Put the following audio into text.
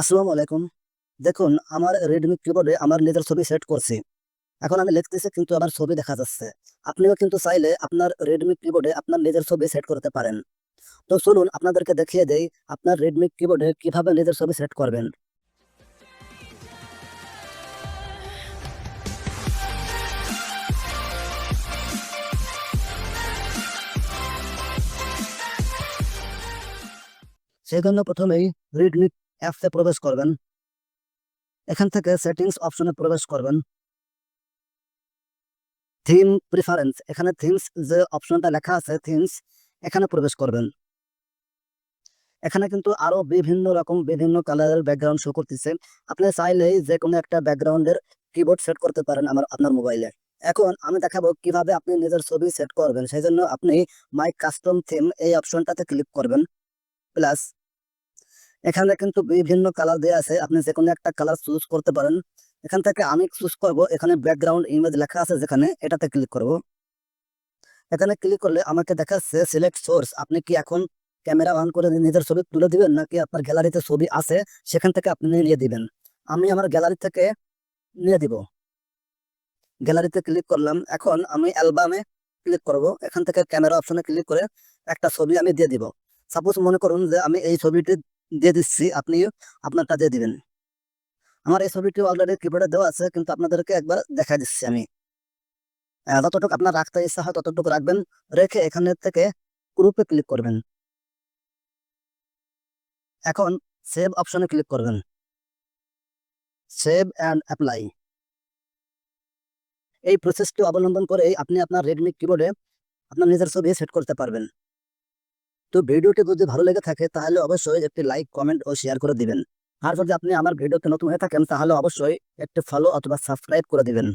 আসসালামু আলাইকুম। দেখুন, আমার রেডমি কিবোর্ডে আমার নিজের ছবি সেট করছি। এখন আমি লিখতেছি কিন্তু আমার ছবি দেখা যাচ্ছে। আপনিও কিন্তু চাইলে আপনার রেডমি কিবোর্ডে আপনার নিজের ছবি সেট করতে পারেন। তো চলুন আপনাদেরকে দেখিয়ে দেই আপনার রেডমি কিবোর্ডে কীভাবে নিজের ছবি সেট করবেন। সেই জন্য প্রথমেই রেডমি অ্যাপসে প্রবেশ করবেন। এখান থেকে সেটিংস অপশনে প্রবেশ করবেন। থিম প্রিফারেন্স এখানে থিমস যে অপশনটা লেখা আছে থিমস এখানে প্রবেশ করবেন। এখানে কিন্তু আরও বিভিন্ন রকম বিভিন্ন কালারের ব্যাকগ্রাউন্ড শো করতেছে। আপনি চাইলেই যে কোনো একটা ব্যাকগ্রাউন্ডের কিবোর্ড সেট করতে পারেন আমার, আপনার মোবাইলে এখন আমি দেখাবো কীভাবে আপনি নিজের ছবি সেট করবেন। সেই জন্য আপনি মাই কাস্টম থিম এই অপশনটাতে ক্লিক করবেন। প্লাস এখানে কিন্তু বিভিন্ন কালার দেওয়া আছে। আপনি যে কোনো একটা কালার চুজ করতে পারেন। এখান থেকে আমি চুজ করব, এখানে ব্যাকগ্রাউন্ড ইমেজ লেখা আছে যেখানে, এটাতে ক্লিক করব। এখানে ক্লিক করলে আমাকে দেখাচ্ছে সিলেক্ট সোর্স আপনি কি এখন ক্যামেরা অন করে নিজের ছবি তুলে দিবেন, নাকি আপনার গ্যালারিতে ছবি আছে, সেখান থেকে আপনি নিয়ে দিবেন? আমি আমার গ্যালারি থেকে নিয়ে দিব। গ্যালারিতে ক্লিক করলাম। এখন আমি অ্যালবামে ক্লিক করব। এখান থেকে ক্যামেরা অপশনে ক্লিক করে একটা ছবি আমি দিয়ে দিব। সাপোজ মনে করুন যে আমি এই ছবিটি দিয়ে দিচ্ছি আপনি আপনারটা দিয়ে দিবেন। আমার এই ছবিটি অলরেডি কিবোর্ডে দেওয়া আছে, কিন্তু আপনাদেরকে একবার দেখা দিচ্ছি আমি। যতটুকু আপনার রাখতে ইচ্ছা হয় ততটুকু রাখবেন, রেখে এখানে থেকে গ্রুপে ক্লিক করবেন। এখন সেভ অপশনে ক্লিক করবেন। সেভ অ্যান্ড অ্যাপ্লাই এই প্রসেসটি অবলম্বন করে আপনি আপনার রেডমি কিবোর্ডে আপনার নিজের ছবি সেট করতে পারবেন। তো ভিডিওটি যদি ভালো লেগে থাকে, তাহলে অবশ্যই একটি লাইক কমেন্ট ও শেয়ার করে দিবেন। আর যদি আপনি আমার ভিডিওতে নতুন হয়ে থাকেন, তাহলে অবশ্যই একটি ফলো অথবা সাবস্ক্রাইব করে দিবেন।